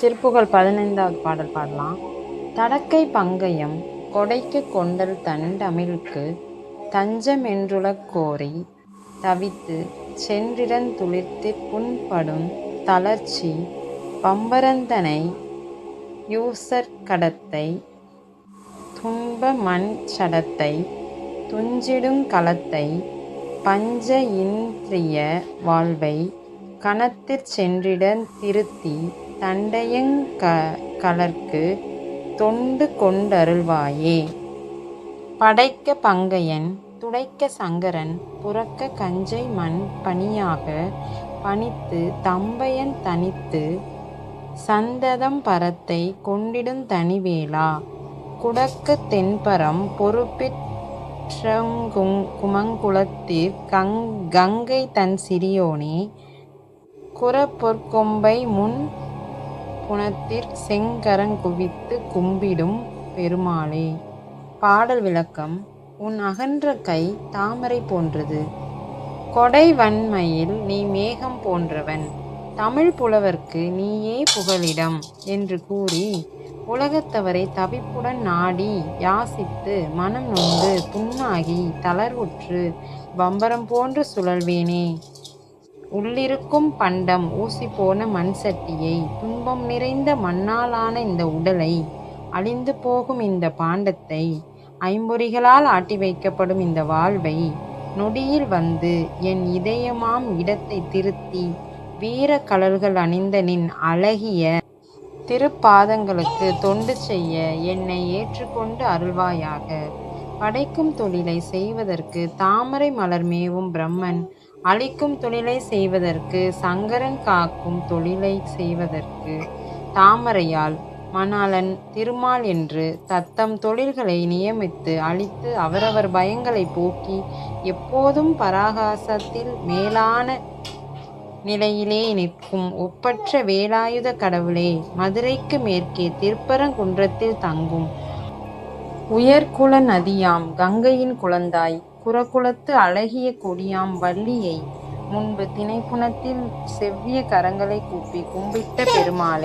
திருப்புகழ் பதினைந்தாவது பாடல் பாடலாம். தடக்கை பங்கயம் கொடைக்கு கொண்டல் தண்டமிழ்க்கு தஞ்சமென்றுளக் கோரி தவித்து சென்றிடன் துளிர்த்து புண்படும் தளர்ச்சி பம்பரந்தனை யூசர் கடத்தை துன்ப மண் சடத்தை துஞ்சிடும் களத்தை பஞ்ச இன்றிய வாழ்வை கணத்திற் சென்றிடன் திருத்தி தண்டையங் க கலர்க்கு தொண்டு கொண்டருள்வாயே. படைக்க பங்கையன் துடைக்க சங்கரன் புரக்க கஞ்சைமண் பணியாக பணித்து தம்பையன் தனித்து சந்ததம் பரத்தை கொண்டிடுந் தனிவேலா குடக்கத் தென்பரம் கங் கங்கை தன் சிறியோனே குரப்பொற்கொம்பை கொம்பைமுன் குணத்திற் செங்கரங் குவித்துக் கும்பிடும் பெருமாளே. பாடல் விளக்கம் உன் அகன்ற கை தாமரை போன்றது. கொடை வன்மையில் நீ மேகம் போன்றவன். தமிழ் புலவர்க்கு நீயே புகலிடம் என்று கூறி உலகத்தவரை தவிப்புடன் நாடி யாசித்து மனம் நொந்து புண்ணாகி தளர்வுற்று பம்பரம் போன்று சுழல்வேனே. உள்ளிருக்கும் பண்டம் ஊசிப்போன மண் சட்டியை துன்பம் நிறைந்த மண்ணாலான இந்த உடலை அழிந்து போகும் இந்த பாண்டத்தை ஐம்பொறிகளால் ஆட்டி வைக்கப்படும் இந்த வாழ்வை நொடியில் வந்து என் இதயமாம் இடத்தை திருத்தி வீர கலல்கள் அணிந்த நின் அழகிய திருப்பாதங்களுக்கு தொண்டு செய்ய என்னை ஏற்றுக்கொண்டு அருள்வாயாக. படைக்கும் தொழிலை செய்வதற்கு தாமரை மலர் மேவும் பிரம்மன் அழிக்கும் தொழிலை செய்வதற்கு சங்கரன் காக்கும் தொழிலை செய்வதற்கு தாமரையால் மணாளன் திருமால் என்று தத்தம் தொழில்களை நியமித்து அழித்து அவரவர் பயங்களைப் போக்கி எப்போதும் பராகாசத்தில் மேலான நிலையிலே நிற்கும் ஒப்பற்ற வேலாயுதக் கடவுளே மதுரைக்கு மேற்கே திருப்பரங்குன்றத்தில் தங்கும் உயர்குல நதியாம் கங்கையின் குழந்தாய் குருகுலத்து அழகிய கொடியாம் வள்ளியை முன்பு தினைப்புனத்தில் செவ்விய கரங்களைக் கூப்பி கும்பிட்ட பெருமாளே.